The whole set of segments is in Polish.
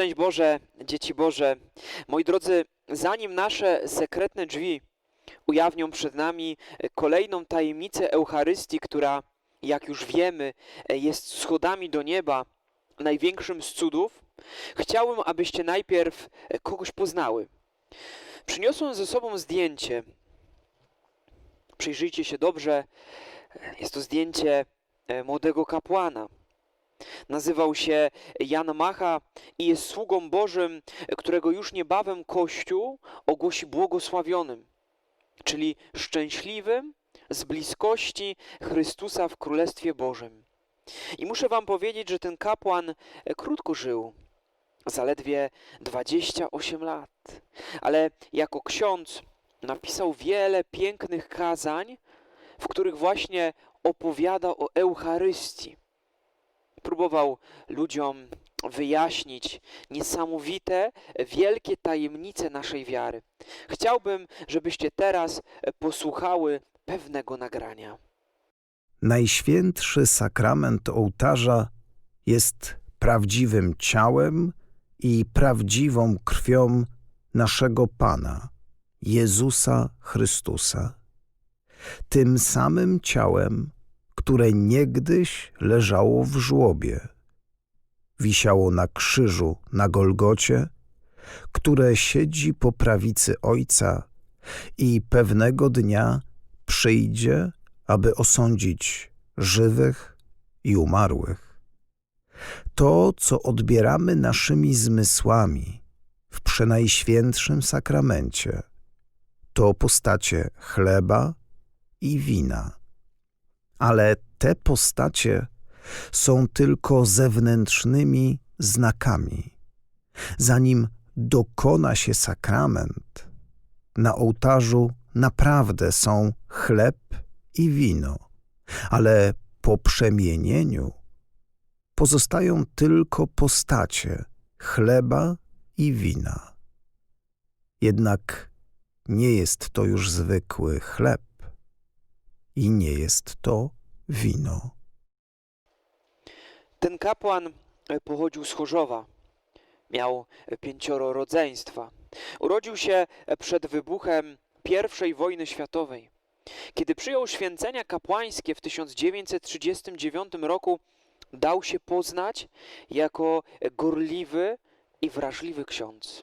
Szczęść Boże, dzieci Boże. Moi drodzy, zanim nasze sekretne drzwi ujawnią przed nami kolejną tajemnicę Eucharystii, która, jak już wiemy, jest schodami do nieba, największym z cudów, chciałbym, abyście najpierw kogoś poznały. Przyniosłem ze sobą zdjęcie. Przyjrzyjcie się dobrze. Jest to zdjęcie e, młodego kapłana. Nazywał się Jan Macha i jest sługą Bożym, którego już niebawem Kościół ogłosi błogosławionym, czyli szczęśliwym z bliskości Chrystusa w Królestwie Bożym. I muszę wam powiedzieć, że ten kapłan e, krótko żył, zaledwie 28 lat, ale jako ksiądz napisał wiele pięknych kazań, w których właśnie opowiada o Eucharystii próbował ludziom wyjaśnić niesamowite, wielkie tajemnice naszej wiary. Chciałbym, żebyście teraz posłuchały pewnego nagrania. Najświętszy sakrament ołtarza jest prawdziwym ciałem i prawdziwą krwią naszego Pana, Jezusa Chrystusa. Tym samym ciałem, które niegdyś leżało w żłobie, wisiało na krzyżu na Golgocie, które siedzi po prawicy Ojca i pewnego dnia przyjdzie, aby osądzić żywych i umarłych. To, co odbieramy naszymi zmysłami w przenajświętszym sakramencie, to postacie chleba i wina. Ale te postacie są tylko zewnętrznymi znakami. Zanim dokona się sakrament, na ołtarzu naprawdę są chleb i wino, ale po przemienieniu pozostają tylko postacie chleba i wina. Jednak nie jest to już zwykły chleb i nie jest to wino. Ten kapłan e, pochodził z Chorzowa. Miał e, pięcioro rodzeństwa. Urodził się e, przed wybuchem I wojny światowej. Kiedy przyjął święcenia kapłańskie w 1939 roku, dał się poznać jako gorliwy i wrażliwy ksiądz.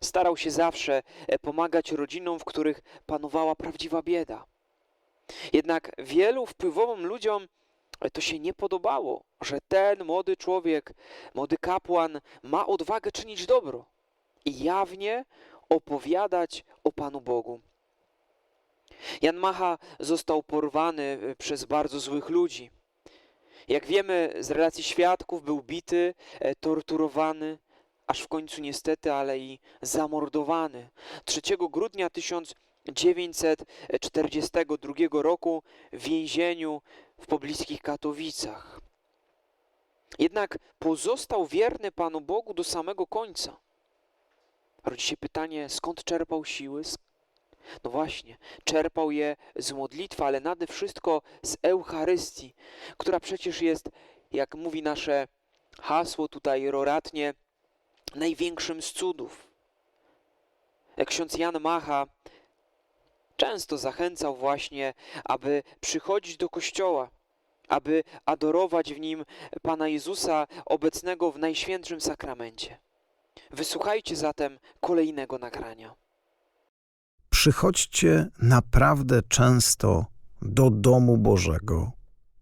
Starał się zawsze pomagać rodzinom, w których panowała prawdziwa bieda. Jednak wielu wpływowym ludziom e, to się nie podobało, że ten młody człowiek, młody kapłan ma odwagę czynić dobro i jawnie opowiadać o Panu Bogu. Jan Macha został porwany e, przez bardzo złych ludzi. Jak wiemy z relacji świadków, był bity, e, torturowany, aż w końcu niestety, ale i zamordowany. 3 grudnia 1942 roku w więzieniu w pobliskich Katowicach. Jednak pozostał wierny Panu Bogu do samego końca. Rodzi się pytanie, skąd czerpał siły? No właśnie, czerpał je z modlitwy, ale nade wszystko z Eucharystii, która przecież jest, jak mówi nasze hasło tutaj roratnie, największym z cudów. Jak ksiądz Jan Macha często zachęcał właśnie, aby przychodzić do kościoła, aby adorować w nim Pana Jezusa obecnego w Najświętszym Sakramencie. Wysłuchajcie zatem kolejnego nagrania. Przychodźcie naprawdę często do domu Bożego,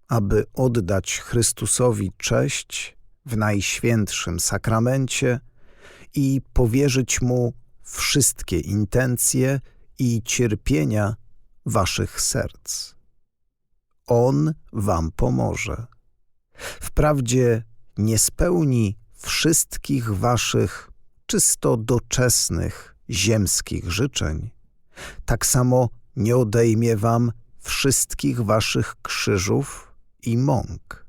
aby oddać Chrystusowi cześć w najświętszym sakramencie i powierzyć Mu wszystkie intencje i cierpienia waszych serc. On wam pomoże. Wprawdzie nie spełni wszystkich waszych czysto doczesnych ziemskich życzeń, tak samo nie odejmie wam wszystkich waszych krzyżów i mąk,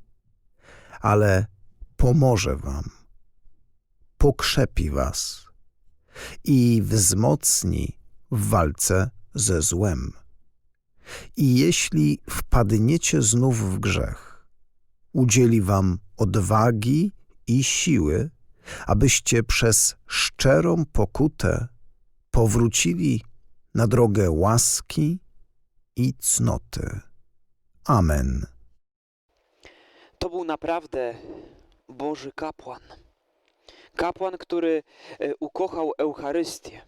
ale pomoże wam, pokrzepi was i wzmocni w walce ze złem. I jeśli wpadniecie znów w grzech, udzieli wam odwagi i siły, abyście przez szczerą pokutę powrócili na drogę łaski i cnoty. Amen. To był naprawdę Boży kapłan. Kapłan, który e, ukochał Eucharystię,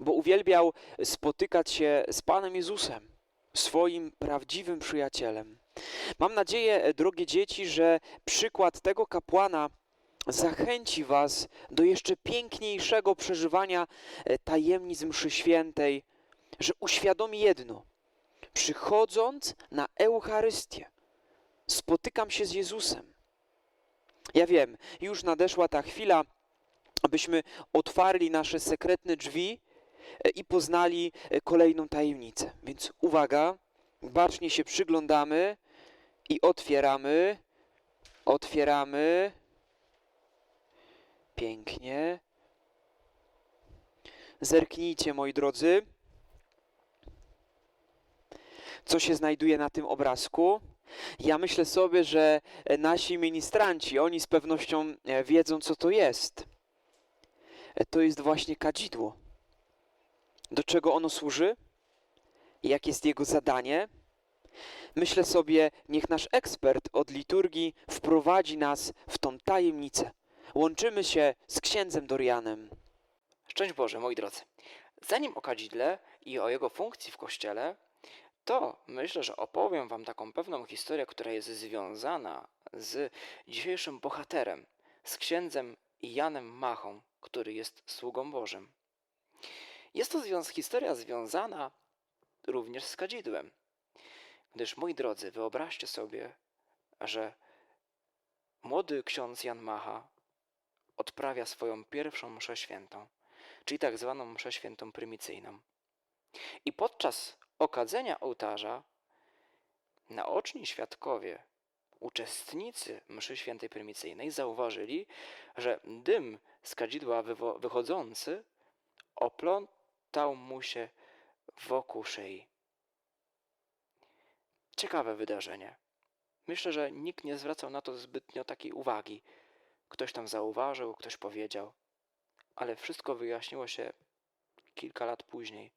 bo uwielbiał spotykać się z Panem Jezusem, swoim prawdziwym przyjacielem. Mam nadzieję, e, drogie dzieci, że przykład tego kapłana zachęci Was do jeszcze piękniejszego przeżywania e, tajemnic mszy świętej, że uświadomi jedno. Przychodząc na Eucharystię, spotykam się z Jezusem. Ja wiem, już nadeszła ta chwila, abyśmy otwarli nasze sekretne drzwi i poznali e, kolejną tajemnicę. Więc uwaga, bacznie się przyglądamy i otwieramy, otwieramy. Pięknie. Zerknijcie, moi drodzy, co się znajduje na tym obrazku. Ja myślę sobie, że e, nasi ministranci, oni z pewnością e, wiedzą, co to jest. E, To jest właśnie kadzidło. Do czego ono służy? Jak jest jego zadanie? Myślę sobie, niech nasz ekspert od liturgii wprowadzi nas w tą tajemnicę. Łączymy się z księdzem Dorianem. Szczęść Boże, moi drodzy. Zanim o kadzidle i o jego funkcji w kościele, to myślę, że opowiem Wam taką pewną historię, która jest związana z dzisiejszym bohaterem, z księdzem Janem Machą, który jest sługą Bożym. Jest to związ- historia związana również z kadzidłem, gdyż, moi drodzy, wyobraźcie sobie, że młody ksiądz Jan Macha odprawia swoją pierwszą mszę świętą czyli tak zwaną mszę świętą prymicyjną. I podczas okadzenia ołtarza naoczni świadkowie, uczestnicy mszy świętej prymicyjnej zauważyli, że dym z kadzidła wychodzący oplątał mu się wokół szyi. Ciekawe wydarzenie. Myślę, że nikt nie zwracał na to zbytnio takiej uwagi. Ktoś tam zauważył, ktoś powiedział ale wszystko wyjaśniło się kilka lat później.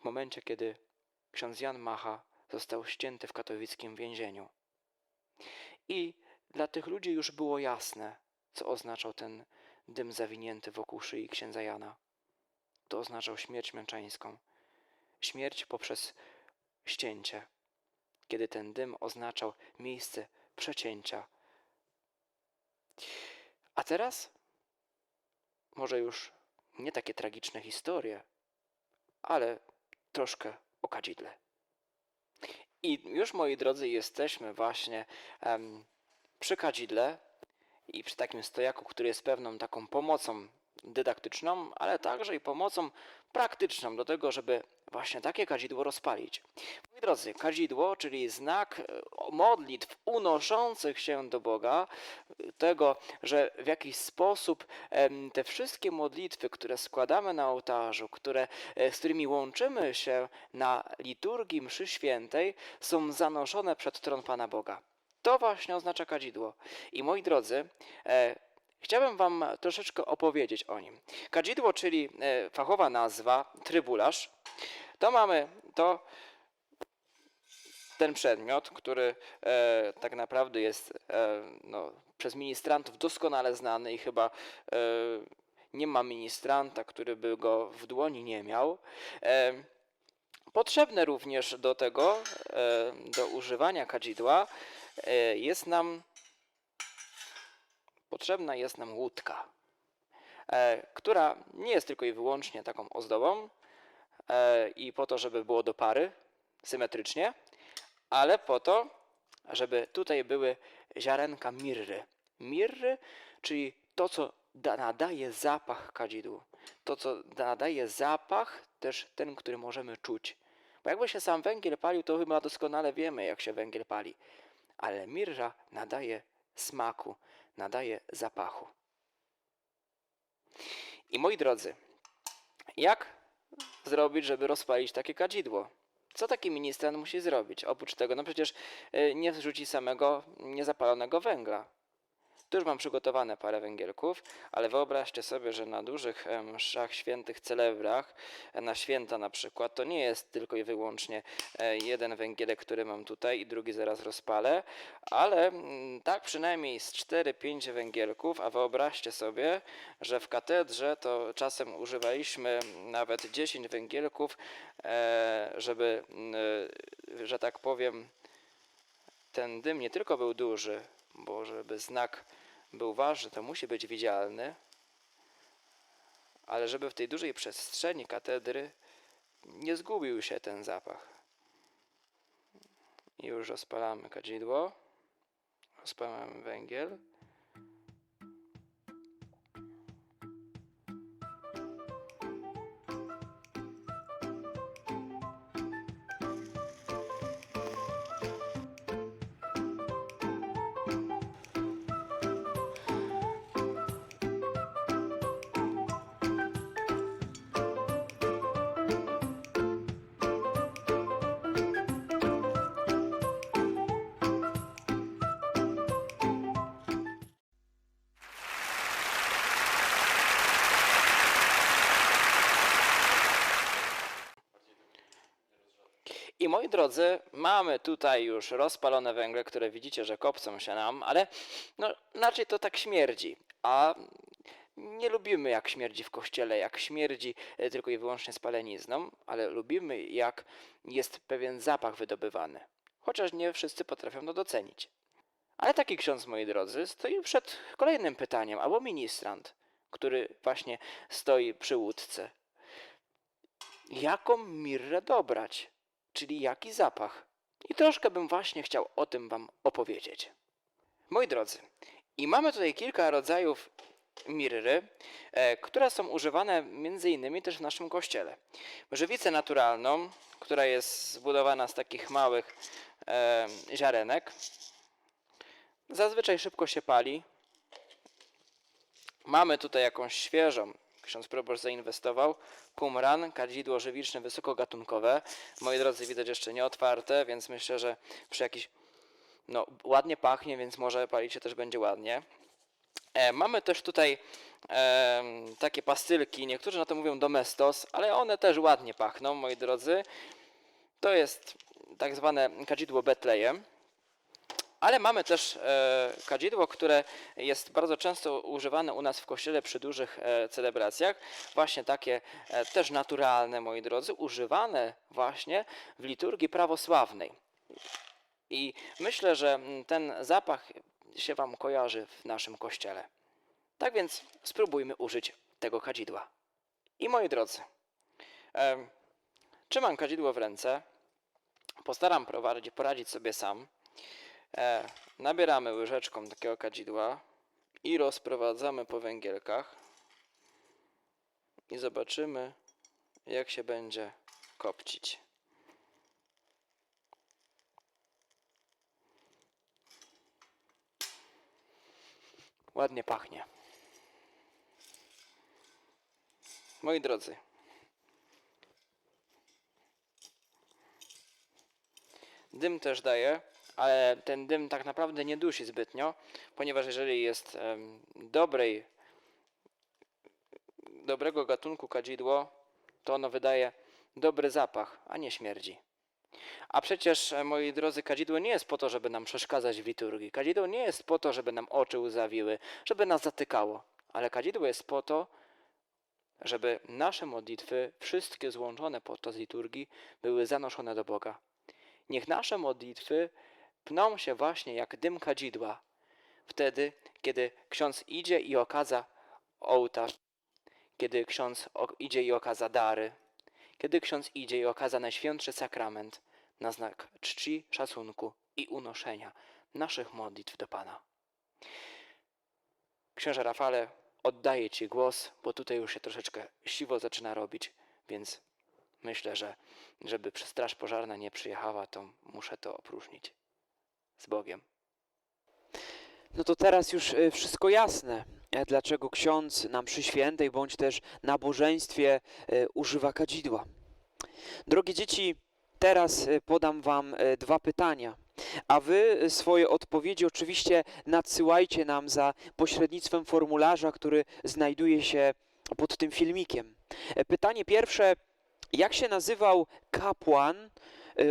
W momencie, kiedy ksiądz Jan Macha został ścięty w katowickim więzieniu. I dla tych ludzi już było jasne, co oznaczał ten dym zawinięty wokół szyi księdza Jana. To oznaczał śmierć męczeńską. Śmierć poprzez ścięcie, kiedy ten dym oznaczał miejsce przecięcia. A teraz może już nie takie tragiczne historie, ale troszkę o kadzidle. I już, moi drodzy, jesteśmy właśnie przy kadzidle i przy takim stojaku, który jest pewną taką pomocą dydaktyczną, ale także i pomocą praktyczną do tego, żeby właśnie takie kadzidło rozpalić. Moi drodzy, kadzidło, czyli znak e, modlitw unoszących się do Boga, e, tego, że w jakiś sposób te wszystkie modlitwy, które składamy na ołtarzu, które, e, z którymi łączymy się na liturgii mszy świętej, są zanoszone przed tron Pana Boga. To właśnie oznacza kadzidło. I moi drodzy, chciałbym Wam troszeczkę opowiedzieć o nim. Kadzidło, czyli e, fachowa nazwa, trybularz, to mamy to ten przedmiot, który e, tak naprawdę jest e, no, przez ministrantów doskonale znany i chyba e, nie ma ministranta, który by go w dłoni nie miał. E, Potrzebne również do tego, e, do używania kadzidła, e, jest nam potrzebna jest nam łódka, e, która nie jest tylko i wyłącznie taką ozdobą e, i po to, żeby było do pary symetrycznie, ale po to, żeby tutaj były ziarenka mirry. Mirry, czyli to, co da, nadaje zapach kadzidłu. To, co nadaje zapach, też ten, który możemy czuć. Bo jakby się sam węgiel palił, to chyba doskonale wiemy, jak się węgiel pali. Ale mirra nadaje smaku, nadaje zapachu. I moi drodzy, jak zrobić, żeby rozpalić takie kadzidło? Co taki ministrant musi zrobić? Oprócz tego, no przecież y, nie wrzuci samego niezapalonego węgla. Tu już mam przygotowane parę węgielków, ale wyobraźcie sobie, że na dużych em, mszach świętych celebrach, e, na święta na przykład, to nie jest tylko i wyłącznie e, jeden węgielek, który mam tutaj i drugi zaraz rozpalę, ale mm, tak przynajmniej z 4-5 węgielków, a wyobraźcie sobie, że w katedrze to czasem używaliśmy nawet 10 węgielków, e, żeby, mm, e, że tak powiem, ten dym nie tylko był duży, bo żeby znak był ważny, to musi być widzialny, ale żeby w tej dużej przestrzeni katedry nie zgubił się ten zapach. I już rozpalamy kadzidło, rozpalamy węgiel. Moi drodzy, mamy tutaj już rozpalone węgle, które widzicie, że kopcą się nam, ale no, raczej to tak śmierdzi. A nie lubimy jak śmierdzi w kościele, jak śmierdzi e, tylko i wyłącznie spalenizną, ale lubimy jak jest pewien zapach wydobywany. Chociaż nie wszyscy potrafią to docenić. Ale taki ksiądz, moi drodzy, stoi przed kolejnym pytaniem, albo ministrant, który właśnie stoi przy łódce. Jaką mirrę dobrać? Czyli jaki zapach. I troszkę bym właśnie chciał o tym Wam opowiedzieć. Moi drodzy, i mamy tutaj kilka rodzajów mirry, e, które są używane między innymi też w naszym kościele. Żywicę naturalną, która jest zbudowana z takich małych e, ziarenek, zazwyczaj szybko się pali. Mamy tutaj jakąś świeżą, ksiądz proboszcz zainwestował, kumran, kadzidło żywiczne wysokogatunkowe. Moi drodzy, widać jeszcze nie otwarte, więc myślę, że przy jakiś, no ładnie pachnie, więc może palicie też będzie ładnie. E, mamy też tutaj e, takie pastylki, niektórzy na to mówią domestos, ale one też ładnie pachną, moi drodzy. To jest tak zwane kadzidło Betlejem. Ale mamy też e, kadzidło, które jest bardzo często używane u nas w kościele przy dużych e, celebracjach. Właśnie takie e, też naturalne, moi drodzy, używane właśnie w liturgii prawosławnej. I myślę, że ten zapach się Wam kojarzy w naszym kościele. Tak więc spróbujmy użyć tego kadzidła. I moi drodzy, trzymam kadzidło w ręce. Postaram poradzić sobie sam. E, nabieramy łyżeczką takiego kadzidła i rozprowadzamy po węgielkach i zobaczymy jak się będzie kopcić. Ładnie pachnie. Moi drodzy, dym też daje, ale ten dym tak naprawdę nie dusi zbytnio, ponieważ jeżeli jest dobrej, dobrego gatunku kadzidło, to ono wydaje dobry zapach, a nie śmierdzi. A przecież, e, moi drodzy, kadzidło nie jest po to, żeby nam przeszkadzać w liturgii. Kadzidło nie jest po to, żeby nam oczy łzawiły, żeby nas zatykało. Ale kadzidło jest po to, żeby nasze modlitwy, wszystkie złączone podczas liturgii, były zanoszone do Boga. Niech nasze modlitwy pną się właśnie jak dym kadzidła, wtedy, kiedy ksiądz idzie i okaza ołtarz, kiedy ksiądz idzie i okaza dary, kiedy ksiądz idzie i okaza Najświętszy Sakrament na znak czci, szacunku i unoszenia naszych modlitw do Pana. Księże Rafale, oddaję Ci głos, bo tutaj już się troszeczkę siwo zaczyna robić, więc myślę, że żeby straż pożarna nie przyjechała, to muszę to opróżnić. Z Bogiem. No to teraz już e, wszystko jasne, e, dlaczego ksiądz nam przy świętej bądź też nabożeństwie e, używa kadzidła. Drogie dzieci, teraz podam wam dwa pytania, a wy swoje odpowiedzi oczywiście nadsyłajcie nam za pośrednictwem formularza, który znajduje się pod tym filmikiem. Pytanie pierwsze, jak się nazywał kapłan,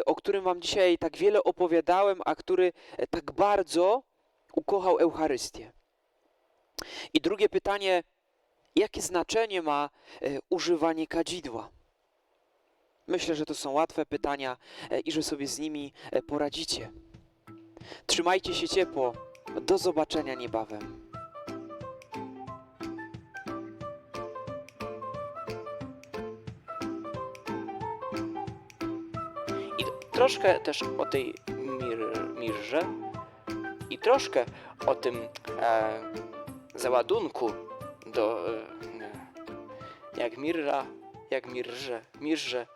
o którym wam dzisiaj tak wiele opowiadałem, a który e, tak bardzo ukochał Eucharystię? I drugie pytanie, jakie znaczenie ma e, używanie kadzidła? Myślę, że to są łatwe pytania e, i że sobie z nimi poradzicie. Trzymajcie się ciepło. Do zobaczenia niebawem. Troszkę też o tej mir, mirze i troszkę o tym e, załadunku do e, jak mirra, jak mirrze, mirrze